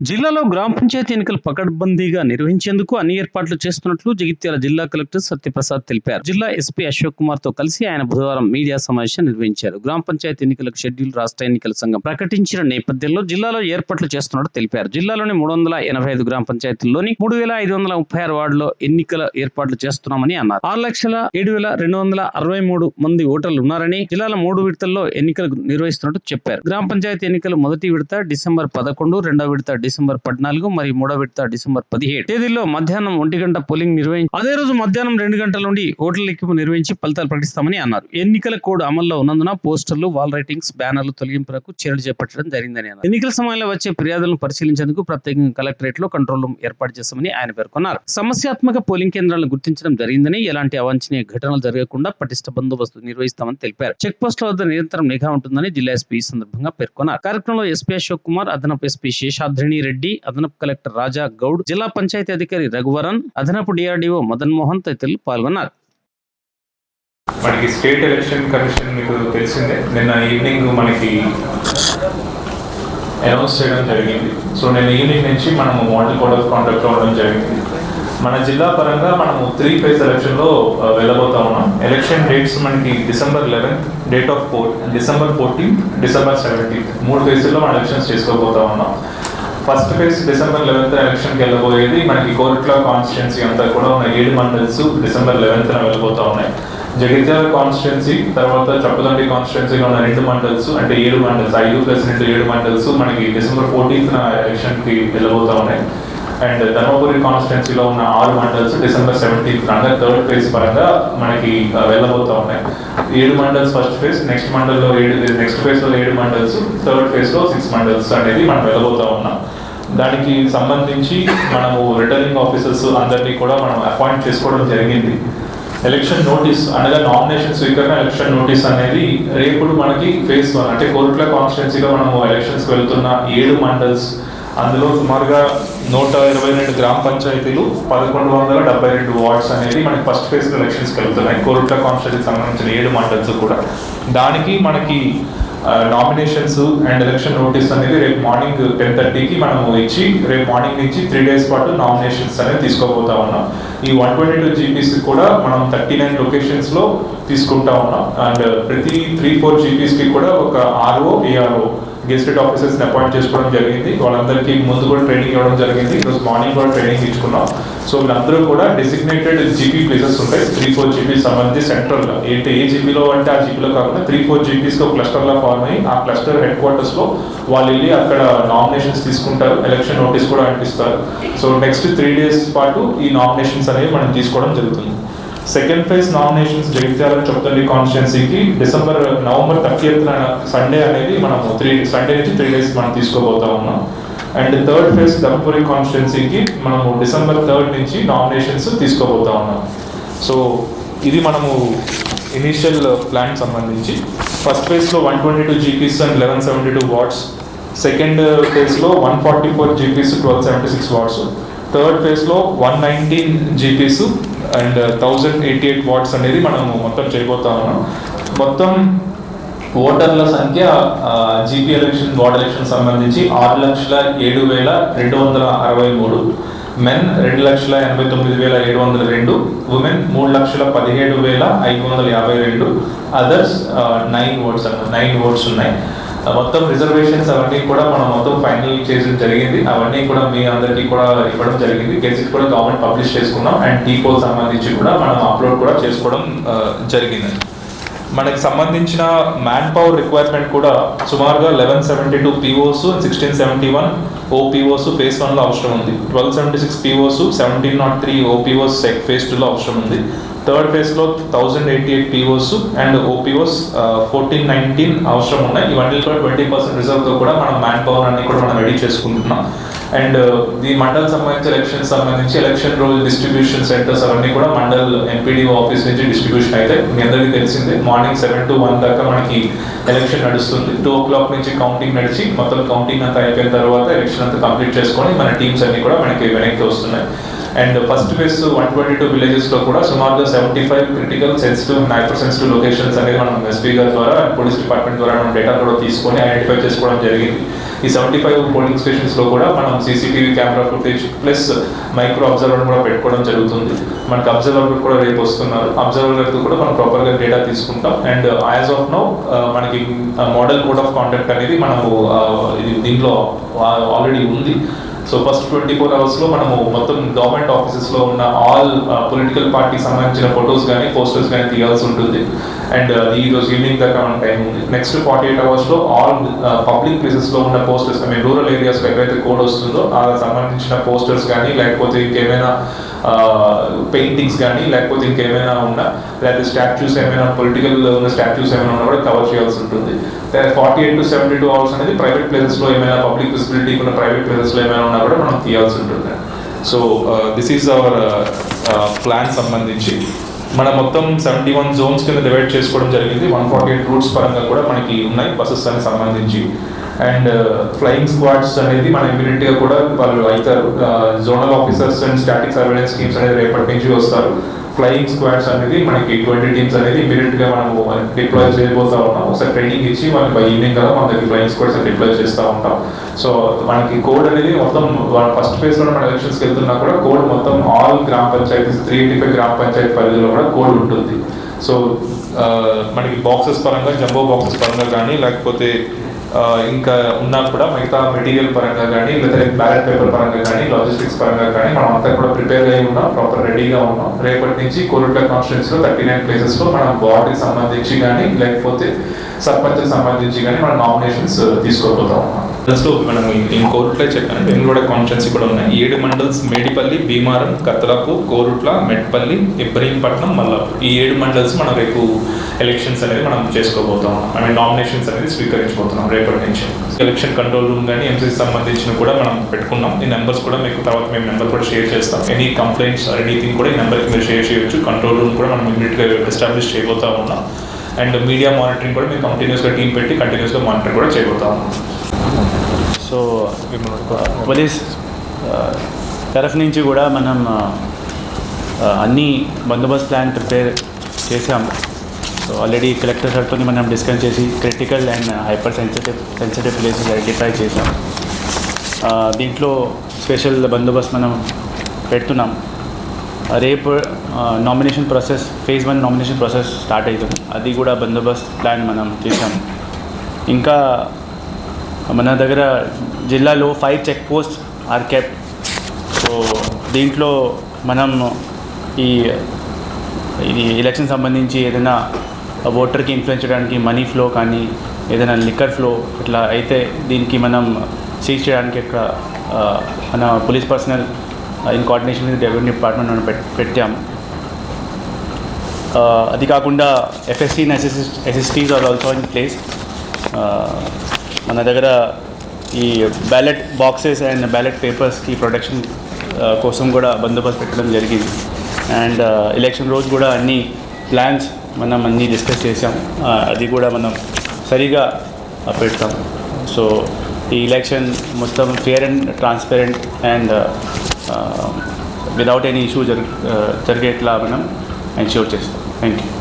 జిల్లాలో గ్రామ పంచాయతీ ఎన్నికలు పకడ్బందీగా నిర్వహించేందుకు అన్ని ఏర్పాట్లు చేస్తున్నట్లు జగిత్యాల జిల్లా కలెక్టర్ సత్యప్రసాద్ తెలిపారు. జిల్లా ఎస్పీ అశోక్ కుమార్తో కలిసి ఆయన బుధవారం మీడియా సమావేశం నిర్వహించారు. గ్రామ పంచాయతీ ఎన్నికలకు షెడ్యూల్ రాష్ట్ర ఎన్నికల సంఘం ప్రకటించిన నేపథ్యంలో జిల్లాలో ఏర్పాట్లు చేస్తున్నట్టు తెలిపారు. జిల్లాలోని మూడు వందల ఎనభై ఐదు గ్రామ పంచాయతీల్లోని మూడు వేల ఐదు వందల ముప్పై ఆరు వార్డులో ఎన్నికల ఏర్పాట్లు చేస్తున్నామని అన్నారు. ఆరు లక్షల ఏడు వేల రెండు వందల అరవై మూడు మంది ఓటర్లు ఉన్నారని జిల్లాలో మూడు విడతల్లో ఎన్నికలు నిర్వహిస్తున్నట్టు చెప్పారు. గ్రామ పంచాయతీ ఎన్నికలు మొదటి విడత డిసెంబర్ పదకొండు రెండవ విడత డిసెంబర్ పద్నాలుగు మరియు మూడో విడత డిసెంబర్ పదిహేడు. తేదీల్లో మధ్యాహ్నం ఒంటి గంట పోలింగ్ నిర్వహించి అదే రోజు మధ్యాహ్నం రెండు గంటల నుండి ఓట్ల లెక్కింపు నిర్వహించి ఫలితాలు ప్రకటిస్తామని అన్నారు. ఎన్నికల కోడ్ అమల్లో ఉన్నందున పోస్టర్లు వాల్ రైటింగ్స్ బ్యానర్లు తొలగింపులకు చర్యలు చేపట్టడం జరిగిందని అన్నారు. ఎన్నికల సమయంలో వచ్చే ఫిర్యాదులను పరిశీలించేందుకు ప్రత్యేకంగా కలెక్టరేట్లో కంట్రోల్ రూమ్ ఏర్పాటు చేస్తామని ఆయన పేర్కొన్నారు. సమస్యాత్మక పోలింగ్ కేంద్రాలను గుర్తించడం జరిగిందని ఎలాంటి అవాంఛనీయ ఘటనలు జరగకుండా పటిష్ట బందోబస్తు నిర్వహిస్తామని తెలిపారు. చెక్ పోస్టుల వద్ద నిరంతరం నిఘా ఉంటుందని జిల్లా ఎస్పీ ఈ సందర్భంగా పేర్కొన్నారు. కార్యక్రమంలో ఎస్పీ అశోక్ కుమార్ అదనపు ఎస్పీ శేషాద్రిని రెడ్డి అదనపు కలెక్టర్ రాజా గౌడ్ జిల్లా పంచాయతీ అధికారి రఘువరన్ అదనపు డిఆర్డీఓ మదన్ మోహన్ తదితరులు పాల్గొన్నారు. మనకి స్టేట్ ఎలక్షన్ కమిషన్ మీకు తెలిసిందే నిన్న ఈవినింగ్ మనకి అనౌన్స్ చేయడం జరిగింది. సో నేను ఈవినింగ్ నుంచి మనము మోడల్ కోడ్ ఆఫ్ కాండక్ట్ అవ్వడం జరిగింది. మన జిల్లా పరంగా మనము త్రీ ఫేజ్ ఎలక్షన్లో వెళ్ళబోతా ఉన్నాం. ఎలక్షన్ డేట్స్ మనకి December eleventh date of four December fourteenth December seventeenth మూడు ఫేజ్లో మనం ఎలక్షన్స్ చేసుకోబోతా ఉన్నాం. ఫస్ట్ ఫేజ్ డిసెంబర్ లెవెన్త్ ఎలక్షన్కి వెళ్ళబోయేది. మనకి కోరిట్ల కాన్స్టిట్యున్సీ అంతా కూడా ఉన్న ఏడు మండల్స్ డిసెంబర్ లెవెన్త్న వెళ్ళబోతా ఉన్నాయి. జగిత్యాల కాన్స్టిట్యున్సీ తర్వాత చప్పదండి కాన్స్టిట్యున్సీలో ఉన్న రెండు మండల్స్ అంటే ఏడు మండల్స్ ఐదు ప్లస్ రెండు ఏడు మండల్స్ మనకి డిసెంబర్ ఫోర్టీన్త్న ఎలక్షన్కి వెళ్ళబోతా ఉన్నాయి. అండ్ ధర్మపురి కాన్స్టిట్యున్సీలో ఉన్న ఆరు మండల్స్ డిసెంబర్ సెవెంటీన్త్ రాగా థర్డ్ ఫేజ్ పరంగా మనకి వెళ్ళబోతూ వెళ్ళబోతా ఉన్నాయి. ఏడు మండల్స్ ఫస్ట్ ఫేజ్ నెక్స్ట్ మండల్లో ఏడు నెక్స్ట్ ఫేజ్లో ఏడు మండల్స్ థర్డ్ ఫేజ్లో సిక్స్ మండల్స్ అనేది మనం వెళ్ళబోతా ఉన్నాం. దానికి సంబంధించి మనము రిటర్నింగ్ ఆఫీసర్స్ అందరినీ కూడా మనం అపాయింట్ చేసుకోవడం జరిగింది. ఎలక్షన్ నోటీస్ అనగా నామినేషన్ స్వీకరణ ఎలక్షన్ నోటీస్ అనేది రేపు మనకి ఫేజ్ వన్ అంటే కోరుట్ల కాన్స్టిట్యున్సీలో మనము ఎలక్షన్స్కి వెళ్తున్న ఏడు మండల్స్ అందులో సుమారుగా నూట ఇరవై రెండు గ్రామ పంచాయతీలు పదకొండు వందల డెబ్బై రెండు వార్డ్స్ అనేది మనకి ఫస్ట్ ఫేజ్ ఎలక్షన్స్ కలుగుతున్నాయి. కోరుట్ల కాన్స్టిట్యూన్సీకి సంబంధించిన ఏడు మండల్స్ కూడా. దానికి మనకి నామినేషన్స్ అండ్ ఎలక్షన్ నోటీస్ అనేది రేపు మార్నింగ్ టెన్ థర్టీకి మనము ఇచ్చి రేపు మార్నింగ్ నుంచి త్రీ డేస్ పాటు నామినేషన్స్ అనేది తీసుకోబోతా ఉన్నాం. ఈ వన్ ట్వంటీ టూ జీపీస్ కూడా మనం థర్టీ నైన్ లొకేషన్స్లో తీసుకుంటా ఉన్నాం. అండ్ ప్రతి త్రీ ఫోర్ జీపీస్కి కూడా ఒక ఆర్ఓ ఏఆర్ఓ గెస్టెడ్ ఆఫీసర్స్ని అపాయింట్ చేసుకోవడం జరిగింది. వాళ్ళందరికీ ముందు కూడా ట్రైనింగ్ ఇవ్వడం జరిగింది. ఈరోజు మార్నింగ్ కూడా ట్రైనింగ్ ఇచ్చుకున్నాం సో వీళ్ళందరూ కూడా డెసిగ్నేటెడ్ జీపీ ప్లేసెస్ ఉంటాయి. త్రీ ఫోర్ జీపీ సంబంధించి సెంట్రల్ ఏంటి ఏ జీపీలో అంటే ఆ జీపీలో కాకుండా త్రీ ఫోర్ జీపీస్కి ఒక క్లస్టర్లా ఫార్మ్ అయ్యి ఆ క్లస్టర్ హెడ్ క్వార్టర్స్లో వాళ్ళు వెళ్ళి అక్కడ నామినేషన్స్ తీసుకుంటారు. ఎలక్షన్ నోటీస్ కూడా అంటిస్తారు. సో నెక్స్ట్ త్రీ డేస్ పాటు ఈ నామినేషన్స్ అనేవి మనం తీసుకోవడం జరుగుతుంది. Second phase nominations Jagtial Choppalli కాన్స్టిట్యున్సీకి డిసెంబర్ నవంబర్ థర్టీఎత్ సండే అనేది మనం త్రీ సండే నుంచి త్రీ డేస్ మనం తీసుకోబోతా ఉన్నాం. అండ్ థర్డ్ ఫేజ్ ధర్మపురి కాన్స్టిట్యున్సీకి మనము డిసెంబర్ థర్డ్ నుంచి నామినేషన్స్ తీసుకోబోతా ఉన్నాం. సో ఇది మనము ఇనీషియల్ ప్లాన్ సంబంధించి. ఫస్ట్ ఫేజ్లో one twenty two GPs and eleven seventy two wards second ఫేజ్లో one forty four GPs twelve seventy six wards third ఫేజ్లో one nineteen GPs and thousand eighty eight wards అనేది మనము మొత్తం చేయబోతా ఉన్నాం. మొత్తం ఓటర్ల సంఖ్య జీపీ ఎలక్షన్ వార్డ్ ఎలక్షన్ సంబంధించి ఆరు లక్షల ఏడు వేల రెండు వందల అరవై మూడు. మెన్ రెండు లక్షల ఎనభై తొమ్మిది వేల ఏడు వందల రెండు. ఉమెన్ మూడు లక్షల పదిహేడు వేల ఐదు వందల యాభై రెండు. అదర్స్ నైన్ ఓట్స్ అన్నమాట నైన్ ఓట్స్ ఉన్నాయి. మొత్తం రిజర్వేషన్స్ అవన్నీ కూడా మనం మొత్తం ఫైనల్ చేయడం జరిగింది. అవన్నీ కూడా మీ అందరికీ కూడా ఇవ్వడం జరిగింది. గెజిట్ కూడా గవర్నమెంట్ పబ్లిష్ చేసుకున్నాం. అండ్ టీపోల్ సంబంధించి కూడా మనం అప్లోడ్ కూడా చేసుకోవడం జరిగింది మనకి సంబంధించిన మ్యాన్ పవర్ రిక్వైర్మెంట్ కూడా సుమారుగా eleven seventy two POs sixteen seventy one OPOs phase వన్లో అవసరం ఉంది. Twelve seventy six POs seventeen nought three OPOs phase టూలో అవసరం ఉంది. థర్డ్ ఫేజ్లో thousand eighty eight POs and OPOs fourteen nineteen అవసరం ఉన్నాయి. ఇవన్నీ కూడా ట్వంటీ పర్సెంట్ రిజర్వ్తో కూడా మనం మ్యాన్ పవర్ అన్ని కూడా మనం రెడీ చేసుకుంటున్నాం. అండ్ uh, ఈ మండల్ సంబంధించి ఎలక్షన్ సంబంధించి ఎలక్షన్ రోజు డిస్ట్రిబ్యూషన్ సెంటర్స్ అవన్నీ కూడా మండల్ ఎంపీడీఓ ఆఫీస్ నుంచి డిస్ట్రిబ్యూషన్ అయితే మీ అందరికీ తెలిసిందే. మార్నింగ్ సెవెన్ టు వన్ దాకా మనకి ఎలక్షన్ నడుస్తుంది. టూ ఓ క్లాక్ నుంచి కౌంటింగ్ నడిచి మొత్తం కౌంటింగ్ అంతా అయిపోయిన తర్వాత ఎలక్షన్ అంతా కంప్లీట్ చేసుకొని మన టీమ్స్ అన్ని కూడా మనకి వెనక్కి వస్తున్నాయి. And first phase one twenty two విలేజెస్లో కూడా సుమారుగా seventy five critical sensitive micro sensitive locations అనేది మనం ఎస్పీ గారి ద్వారా పోలీస్ డిపార్ట్మెంట్ ద్వారా మనం డేటా కూడా తీసుకొని ఐడెంటిఫై చేసుకోవడం జరిగింది. ఈ సెవెంటీ ఫైవ్ పోలింగ్ స్టేషన్స్లో కూడా మనం CCTV camera footage plus micro observer కూడా పెట్టుకోవడం జరుగుతుంది. మనకి అబ్జర్వర్ కూడా రేపు వస్తున్నారు. అబ్జర్వర్ గారితో కూడా మనం ప్రాపర్గా డేటా తీసుకుంటాం. అండ్ యాజ్ ఆఫ్ నో మనకి మోడల్ కోడ్ ఆఫ్ కాండక్ట్ అనేది మనము uh, ఇది దీంట్లో uh, ఆల్రెడీ ఉంది. సో ఫస్ట్ ట్వంటీ ఫోర్ అవర్స్లో మనము మొత్తం గవర్నమెంట్ ఆఫీసెస్లో ఉన్న ఆల్ పొలిటికల్ పార్టీ సంబంధించిన ఫొటోస్ కానీ పోస్టర్స్ కానీ తీయాల్సి ఉంటుంది. అండ్ uh, ఈ రోజు ఈవినింగ్ దాకా మన టైం ఉంది. నెక్స్ట్ ఫార్టీ ఎయిట్ అవర్స్లో ఆల్ పబ్లిక్ ప్లేసెస్లో ఉన్న పోస్టర్స్ ఐ మీన్ రూరల్ ఏరియాస్లో ఎక్కడైతే కోడ్ వస్తుందో ఆ సంబంధించిన పోస్టర్స్ కానీ లేకపోతే ఇంకేమైనా uh, పెయింటింగ్స్ కానీ లేకపోతే ఇంకేమైనా ఉన్నా లేకపోతే స్టాచ్యూస్ ఏమైనా పొలిటికల్ ఉన్న స్టాచ్యూస్ ఏమైనా ఉన్నా కూడా కవర్ చేయాల్సి ఉంటుంది. Forty eight to seventy two hours అనేది ప్రైవేట్ ప్లేసెస్లో ఏమైనా పబ్లిక్ విజిబిలిటీ ఉన్న ప్రైవేట్ ప్లేసెస్లో ఏమైనా ఏమైనా ఉన్నా కూడా మనం తీయాల్సి ఉంటుంది. So this is our plan సంబంధించి. మన మొత్తం సెవెంటీ వన్ జోన్స్ కింద డివైడ్ చేసుకోవడం జరిగింది. వన్ ఫార్టీ ఎయిట్ రూట్స్ పరంగా కూడా మనకి ఉన్నాయి బస్సెస్ అని సంబంధించి. అండ్ ఫ్లయింగ్ స్క్వాడ్స్ అనేది మన ఇమీడియట్గా కూడా వాళ్ళు అవుతారు. Zonal officers and static surveillance schemes అనేది రేపటి నుంచి వస్తారు. ఫ్లయింగ్ స్క్వాడ్స్ అనేది మనకి ట్వంటీ టీమ్స్ అనేది ఇమీడియట్గా మనము డిప్లాయ్ చేయబోతా ఉన్నాం ఒకసారి ట్రైనింగ్ ఇచ్చి మనకి బై ఈవినింగ్ కదా మన దగ్గర ఫ్లయింగ్ స్క్వాడ్స్ డిప్లాయ్ చేస్తూ ఉంటాం. సో మనకి కోడ్ అనేది మొత్తం ఫస్ట్ ఫేజ్లో మన ఎలక్షన్స్కి వెళ్తున్నా కూడా కోడ్ మొత్తం ఆల్ గ్రామ పంచాయతీస్ త్రీ ఎయిటీ ఫైవ్ గ్రామ పంచాయతీ పరిధిలో కూడా కోడ్ ఉంటుంది. సో uh, మనకి బాక్సెస్ పరంగా జంబో బాక్సెస్ పరంగా కానీ లేకపోతే ఇంకా ఉన్నా కూడా మిగతా మెటీరియల్ పరంగా కానీ లేదా బ్యాలెట్ పేపర్ పరంగా కానీ లాజిస్టిక్స్ పరంగా కానీ మనం అంతా కూడా ప్రిపేర్ అయి ఉన్నాం ప్రాపర్ రెడీగా ఉన్నాం. రేపటి నుంచి కోరుట్ల కాన్స్టిట్యూన్స్లో థర్టీ నైన్ ప్లేసెస్లో మనం వార్డుకి సంబంధించి కానీ లేకపోతే సర్పంచ్ సంబంధించి కానీ మనం నామినేషన్స్ తీసుకోబోతా ఉన్నాం. మండల్స్లో మనం ఈ కోరుట్ల చెప్పాను వెంగళూడ కాన్స్టిట్యున్సీ కూడా ఉన్నాయి. ఏడు మండల్స్ మేడిపల్లి భీమారం కత్తలాపూర్ కోరుట్ల మెట్పల్లి ఇబ్రహీంపట్నం మల్లాపూర్. ఈ ఏడు మండల్స్ మనం రేపు ఎలక్షన్స్ అనేది మనం చేసుకోబోతాం ఐ మీన్ నామినేషన్స్ అనేది స్వీకరించబోతున్నాం రేపటి నుంచి. ఎలక్షన్ కంట్రోల్ రూమ్ కానీ ఎంసీసీ సంబంధించిన కూడా మనం పెట్టుకున్నాం. ఈ నెంబర్స్ కూడా మీకు తర్వాత మేము నెంబర్ కూడా షేర్ చేస్తాం. ఎనీ కంప్లైంట్స్ ఎనీథింగ్ కూడా ఈ నెంబర్కి మీరు షేర్ చేయొచ్చు. కంట్రోల్ రూమ్ కూడా మనం ఇమీడియట్గా ఎస్టాబ్లిష్ చేయబోతా ఉన్నాం. అండ్ మీడియా మానిటరింగ్ కూడా మేము కంటిన్యూస్గా టీం పెట్టి కంటిన్యూస్గా మానిటర్ కూడా చేయబోతా ఉన్నాం. సో పోలీస్ తరఫు నుంచి కూడా మనం అన్ని బందోబస్తు ప్లాన్ ప్రిపేర్ చేసాం సో ఆల్రెడీ కలెక్టర్ సార్తో మనం డిస్కస్ చేసి critical and hyper sensitive sensitive places identify చేసాం దీంట్లో స్పెషల్ బందోబస్తు మనం పెడుతున్నాం. రేపు nomination process phase one nomination process start అవుతుంది. అది కూడా బందోబస్తు ప్లాన్ మనం చేసాం ఇంకా మన దగ్గర జిల్లాలో five check post are కెప్ so దీంట్లో మనం ఈ ఇది ఎలక్షన్ సంబంధించి ఏదైనా ఓటర్కి ఇన్ఫ్లుయెన్స్ చేయడానికి మనీ ఫ్లో కానీ ఏదైనా లిక్కర్ ఫ్లో ఇట్లా అయితే దీనికి మనం సీజ్ చేయడానికి ఇక్కడ మన police personnel in coordination with revenue department మనం పెట్టాము పెట్టాం. అది కాకుండా FSC SSTs are also in place మన దగ్గర ఈ బ్యాలెట్ బాక్సెస్ అండ్ బ్యాలెట్ పేపర్స్కి ప్రొటెక్షన్ కోసం కూడా బందోబస్తు పెట్టడం జరిగింది. అండ్ ఎలక్షన్ uh, రోజు కూడా అన్ని ప్లాన్స్ మనం అన్నీ డిస్కస్ చేసాం uh, అది కూడా మనం సరిగా పెడతాం సో ఈ ఎలక్షన్ మొత్తం fair and transparent and without any issue జరి జరిగేట్లా మనం ఎన్ష్యూర్ చేస్తాం. Thank you